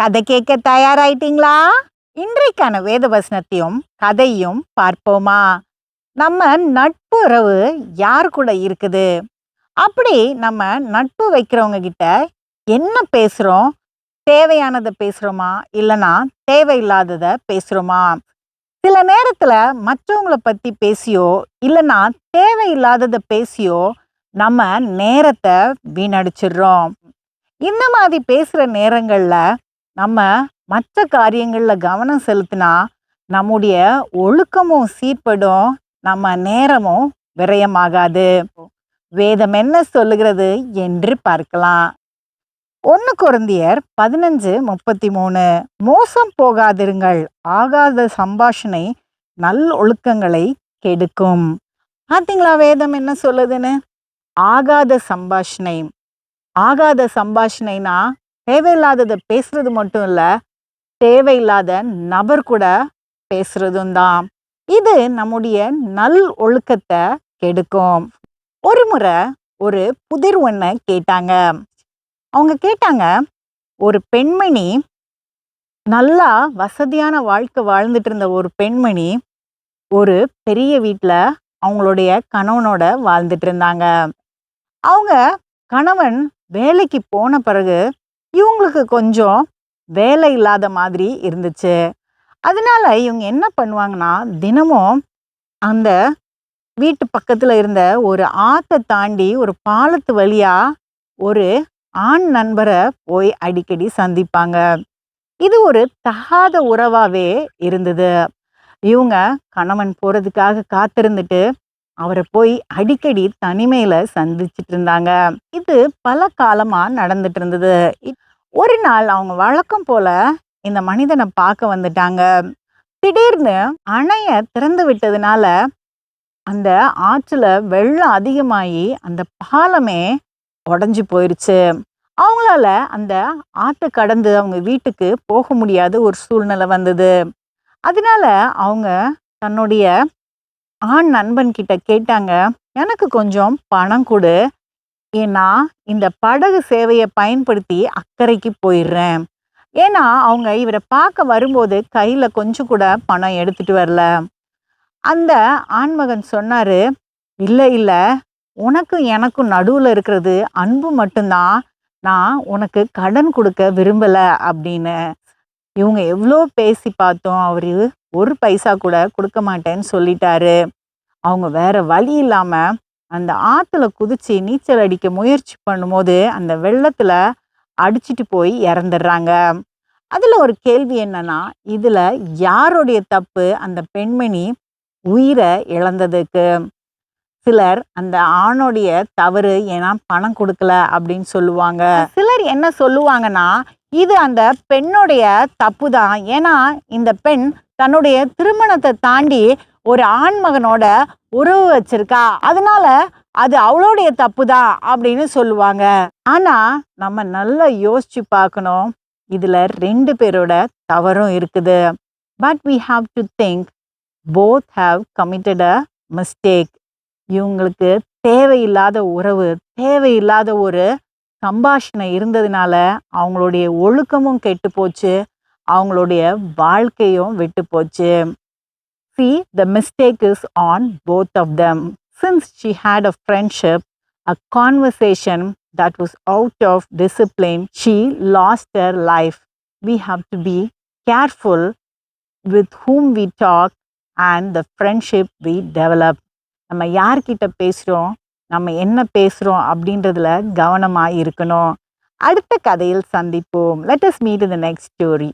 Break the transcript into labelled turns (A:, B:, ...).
A: கதை கேட்க தயாராயிட்டீங்களா? இன்றைக்கான வேத வசனத்தையும் கதையும் பார்ப்போமா? நம்ம நட்பு உறவு யார் கூட இருக்குது? அப்படி நம்ம நட்பு வைக்கிறவங்க கிட்ட என்ன பேசுகிறோம் தேவையானதை பேசுகிறோமா இல்லைன்னா தேவையில்லாததை பேசுகிறோமா சில நேரத்தில் மற்றவங்கள பற்றி பேசியோ இல்லைன்னா தேவையில்லாததை பேசியோ நம்ம நேரத்தை வீணடிச்சிடுறோம். இந்த மாதிரி பேசுகிற நேரங்களில் நம்ம மற்ற காரியங்களில் கவனம் செலுத்தினா நம்முடைய ஒழுக்கமும் சீர்படும் நம்ம நேரமும் விரயமாகாது. வேதம் என்ன சொல்லுகிறது என்று பார்க்கலாம். ஒன்று குருந்தியர் பதினஞ்சு முப்பத்தி மூணு மோசம் போகாதிருங்கள் ஆகாத சம்பாஷணை நல் ஒழுக்கங்களை கெடுக்கும். பார்த்தீங்களா வேதம் என்ன சொல்லுதுன்னு? ஆகாத சம்பாஷணை ஆகாத சம்பாஷணைனா தேவையில்லாததை பேசுறது மட்டும் இல்லை தேவையில்லாத நபர் கூட பேசுறதும் தான் இது நம்முடைய நல் ஒழுக்கத்தை கெடுக்கும். ஒரு முறை ஒரு புதிர் ஒன்று கேட்டாங்க. அவங்க கேட்டாங்க ஒரு பெண்மணி நல்லா வசதியான வாழ்க்கை வாழ்ந்துட்டு இருந்த ஒரு பெண்மணி ஒரு பெரிய வீட்டில் அவங்களுடைய கணவனோட வாழ்ந்துட்டு இருந்தாங்க அவங்க கணவன் வேலைக்கு போன பிறகு இவங்களுக்கு கொஞ்சம் வேலை இல்லாத மாதிரி இருந்துச்சு. அதனால இவங்க என்ன பண்ணுவாங்கன்னா தினமும் அந்த வீட்டு பக்கத்தில் இருந்த ஒரு ஆற்றை தாண்டி ஒரு பாலத்து வழியாக ஒரு ஆண் நண்பரை போய் அடிக்கடி சந்திப்பாங்க. இது ஒரு தகாத உறவாகவே இருந்தது. இவங்க கணவன் போகிறதுக்காக காத்திருந்துட்டு அவரை போய் அடிக்கடி தனிமையில சந்திச்சிட்டு இருந்தாங்க இது பல காலமா நடந்துட்டு இருந்தது இ- ஒரு நாள் அவங்க வழக்கம் போல இந்த மனிதனை பார்க்க வந்துட்டாங்க. திடீர்னு அணைய திறந்து விட்டதுனால அந்த ஆற்றுல வெள்ளம் அதிகமாகி அந்த பாலமே உடஞ்சி போயிருச்சு. அவங்களால அந்த ஆற்றை கடந்து அவங்க வீட்டுக்கு போக முடியாத ஒரு சூழ்நிலை வந்தது. அதனால அவங்க தன்னுடைய ஆண் நண்பன் கிட்ட கேட்டாங்க எனக்கு கொஞ்சம் பணம் கொடு. ஏன்னா இந்த படகு சேவையை பயன்படுத்தி அக்கறைக்கு போயிடுறேன். ஏன்னா அவங்க இவரை பார்க்க வரும்போது கையில் கொஞ்சம் கூட பணம் எடுத்துட்டு வரல. அந்த ஆண்மகன் சொன்னார் இல்லை இல்லை. உனக்கும் எனக்கும் நடுவில் இருக்கிறது அன்பு மட்டும்தான். நான் உனக்கு கடன் கொடுக்க விரும்பல. அப்படின்னு. இவங்க எவ்வளோ பேசி பார்த்தோம் அவர் ஒரு பைசா கூட கொடுக்க மாட்டேன்னு சொல்லிட்டாரு. அவங்க வேற வழி இல்லாமல் அந்த ஆற்றுல குதிச்சு நீச்சல் அடிக்க முயற்சி பண்ணும்போது அந்த வெள்ளத்தில் அடிச்சிட்டு போய் இறந்துடுறாங்க. அதில் ஒரு கேள்வி என்னன்னா இதில் யாருடைய தப்பு அந்த பெண்மணி உயிரை இழந்ததுக்கு? சிலர் அந்த ஆணுடைய தவறு ஏன்னா பணம் கொடுக்கல அப்படின்னு சொல்லுவாங்க. பேர் என்ன சொல்லுவாங்கன்னா இது அந்த பெண்ணுடைய தப்பு தான் ஏன்னா இந்த பெண் தன்னுடைய திருமணத்தை தாண்டி ஒரு ஆண்மகனோட உறவு வச்சிருக்கா. அதனால அது அவளுடைய தப்பு தான் அப்படின்னு சொல்லுவாங்க. ஆனா நம்ம நல்லா யோசிச்சு பார்க்கணும். இதுல ரெண்டு பேரோட தவறும் இருக்குது. But we have to think both have committed a mistake இவங்களுக்கு தேவையில்லாத உறவு தேவையில்லாத ஒரு சம்பாஷணை இருந்ததுனால அவங்களுடைய ஒழுக்கமும் கெட்டு போச்சு அவங்களுடைய வாழ்க்கையும் விட்டு போச்சு see the mistake is on both of them since she had a friendship a conversation that was out of discipline she lost her life we have to be careful with whom we talk and the friendship we develop நம்ம யார்கிட்ட பேசுகிறோம் நம்ம என்ன பேசுகிறோம் அப்படின்றதுல கவனமாக இருக்கணும். அடுத்த கதையில் சந்திப்போம். Let us meet the next story